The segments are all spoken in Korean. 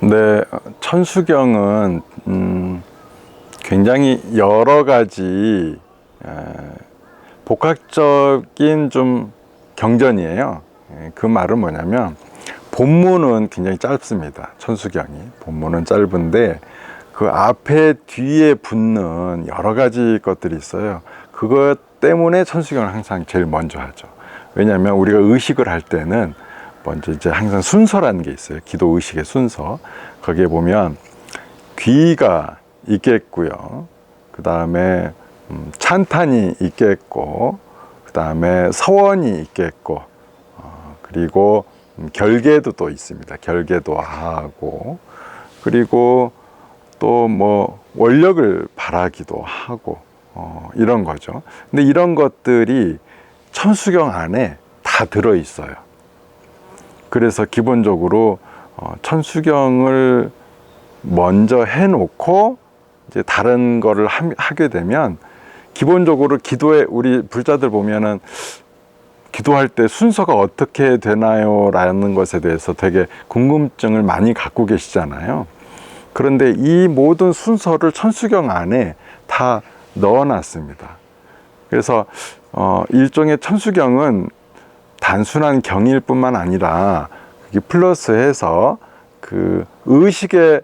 네, 천수경은 음, 굉장히 여러 가지 에, 복합적인 좀 경전이에요. 예, 그 말은 뭐냐면 본문은 굉장히 짧습니다. 천수경이 본문은 짧은데 그 앞에 뒤에 붙는 여러 가지 것들이 있어요. 그것 때문에 천수경을 항상 제일 먼저 하죠. 왜냐하면 우리가 의식을 할 때는 먼저 이제 항상 순서라는 게 있어요. 기도 의식의 순서. 거기에 보면 귀가 있겠고요. 그 다음에 음, 찬탄이 있겠고, 그 다음에 서원이 있겠고, 어, 그리고 음, 결계도 또 있습니다. 결계도 하고, 그리고 또 뭐 원력을 바라기도 하고, 어, 이런 거죠. 근데 이런 것들이 천수경 안에 다 들어 있어요. 그래서 기본적으로 어, 천수경을 먼저 해놓고 이제 다른 거를 함- 하게 되면 기본적으로 기도에 우리 불자들 보면은 기도할 때 순서가 어떻게 되나요? 라는 것에 대해서 되게 궁금증을 많이 갖고 계시잖아요. 그런데 이 모든 순서를 천수경 안에 다 넣어 놨습니다. 그래서 어, 일종의 천수경은 단순한 경일 뿐만 아니라 그게 플러스해서 그 의식의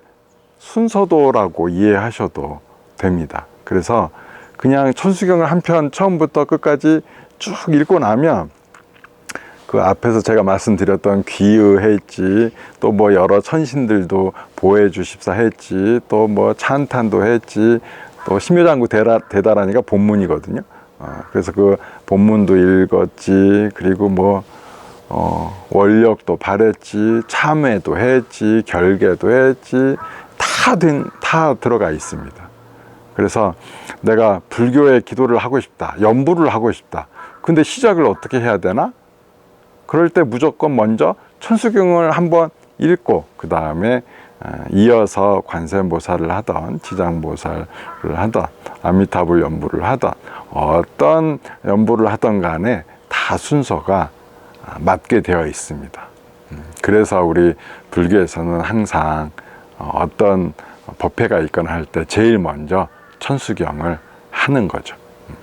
순서도라고 이해하셔도 됩니다. 그래서 그냥 천수경을 한 편 처음부터 끝까지 쭉 읽고 나면 그 앞에서 제가 말씀드렸던 귀의 했지 또 뭐 여러 천신들도 보혜 주십사 했지 또 뭐 찬탄도 했지 또 심요장구 대라, 대다라니가 본문이거든요. 어, 그래서 그 본문도 읽었지 그리고 뭐 어, 원력도 바랬지 참회도 했지 결계도 했지 다, 된, 다 들어가 있습니다. 그래서 내가 불교의 기도를 하고 싶다 연부를 하고 싶다 근데 시작을 어떻게 해야 되나 그럴 때 무조건 먼저 천수경을 한번 읽고 그 다음에 이어서 관세음보살을 하던 지장보살을 하던 아미타불 연부를 하던 어떤 연부를 하던 간에 다 순서가 아, 맞게 되어 있습니다. 음, 그래서 우리 불교에서는 항상 어, 어떤 법회가 있거나 할 때 제일 먼저 천수경을 하는 거죠. 음.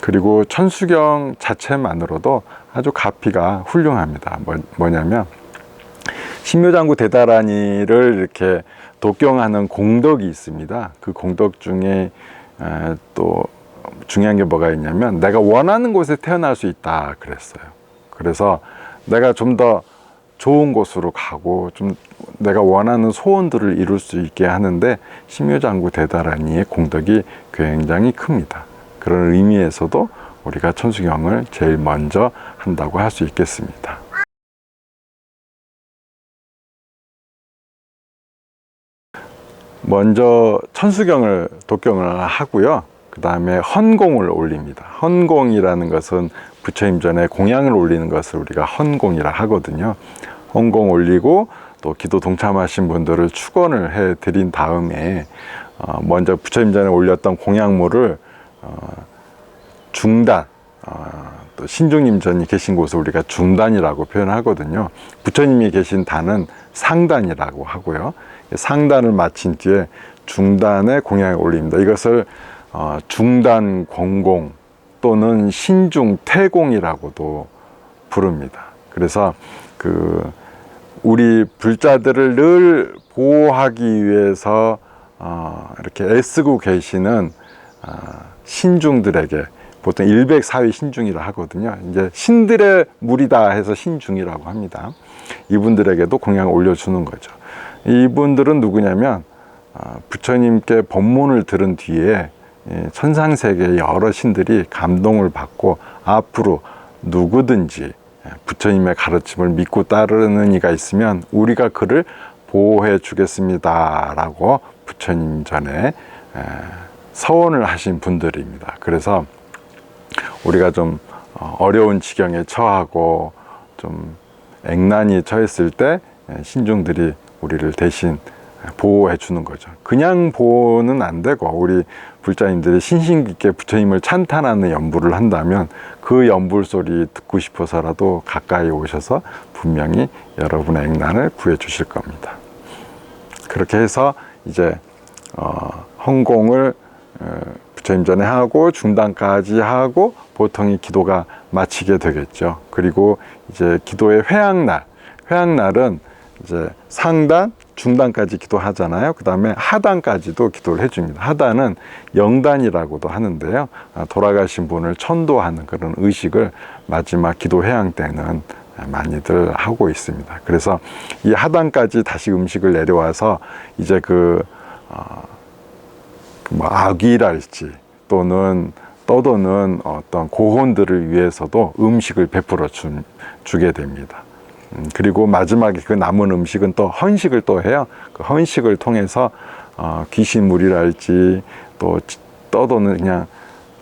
그리고 천수경 자체만으로도 아주 가피가 훌륭합니다. 뭐, 뭐냐면 신묘장구 대다라니를 이렇게 독경하는 공덕이 있습니다. 그 공덕 중에 에, 또 중요한 게 뭐가 있냐면 내가 원하는 곳에 태어날 수 있다 그랬어요. 그래서 내가 좀 더 좋은 곳으로 가고 좀 내가 원하는 소원들을 이룰 수 있게 하는데 신묘장구 대다라니의 공덕이 굉장히 큽니다. 그런 의미에서도 우리가 천수경을 제일 먼저 한다고 할 수 있겠습니다. 먼저 천수경을 독경을 하고요. 그 다음에 헌공을 올립니다. 헌공이라는 것은 부처님 전에 공양을 올리는 것을 우리가 헌공이라 하거든요. 헌공 올리고 또 기도 동참하신 분들을 축원을 해 드린 다음에 어, 먼저 부처님 전에 올렸던 공양물을 어, 중단, 어, 또 신중님 전이 계신 곳을 우리가 중단이라고 표현하거든요. 부처님이 계신 단은 상단이라고 하고요. 상단을 마친 뒤에 중단에 공양을 올립니다. 이것을 어, 중단 공공 또는 신중 태공이라고도 부릅니다. 그래서 그 우리 불자들을 늘 보호하기 위해서 어, 이렇게 애쓰고 계시는 어, 신중들에게 보통 일백사위 신중이라 하거든요. 이제 신들의 물이다 해서 신중이라고 합니다. 이분들에게도 공양을 올려주는 거죠. 이분들은 누구냐면 어, 부처님께 법문을 들은 뒤에 예, 천상세계 여러 신들이 감동을 받고 앞으로 누구든지 예, 부처님의 가르침을 믿고 따르는 이가 있으면 우리가 그를 보호해 주겠습니다 라고 부처님 전에 예, 서원을 하신 분들입니다. 그래서 우리가 좀 어, 어려운 지경에 처하고 좀 액난이 처했을 때 예, 신중들이 우리를 대신 보호해 주는 거죠. 그냥 보호는 안 되고 우리 불자님들이 신신 깊게 부처님을 찬탄하는 연부를 한다면 그 연불 소리 듣고 싶어서라도 가까이 오셔서 분명히 여러분의 액난을 구해 주실 겁니다. 그렇게 해서 이제 어, 헌공을 어, 부처님 전에 하고 중단까지 하고 보통이 기도가 마치게 되겠죠. 그리고 이제 기도의 회양날, 회양날은 이제 상단, 중단까지 기도하잖아요. 그 다음에 하단까지도 기도를 해줍니다. 하단은 영단이라고도 하는데요. 아, 돌아가신 분을 천도하는 그런 의식을 마지막 기도 회양 때는 많이들 하고 있습니다. 그래서 이 하단까지 다시 음식을 내려와서 이제 그, 어, 뭐 아귀랄지 또는 떠도는 어떤 고혼들을 위해서도 음식을 베풀어 주, 주게 됩니다. 음, 그리고 마지막에 그 남은 음식은 또 헌식을 또 해요. 그 헌식을 통해서 어, 귀신물이랄지 또 지- 떠도는 그냥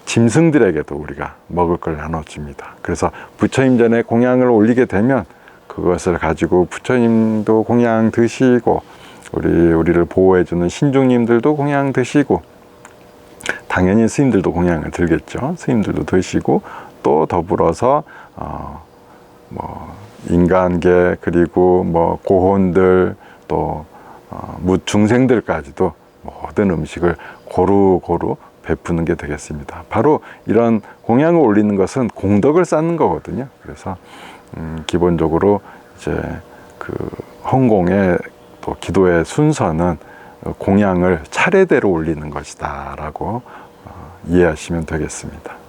짐승들에게도 우리가 먹을 걸 나눠줍니다. 그래서 부처님 전에 공양을 올리게 되면 그것을 가지고 부처님도 공양 드시고 우리 우리를 보호해 주는 신중님들도 공양 드시고 당연히 스님들도 공양을 들겠죠. 스님들도 드시고 또 더불어서 어, 뭐 인간계 그리고 뭐 고혼들 또 어, 무중생들까지도 모든 음식을 고루고루 베푸는 게 되겠습니다. 바로 이런 공양을 올리는 것은 공덕을 쌓는 거거든요. 그래서 음, 기본적으로 이제 그 헌공의 또 기도의 순서는 공양을 차례대로 올리는 것이다라고 어, 이해하시면 되겠습니다.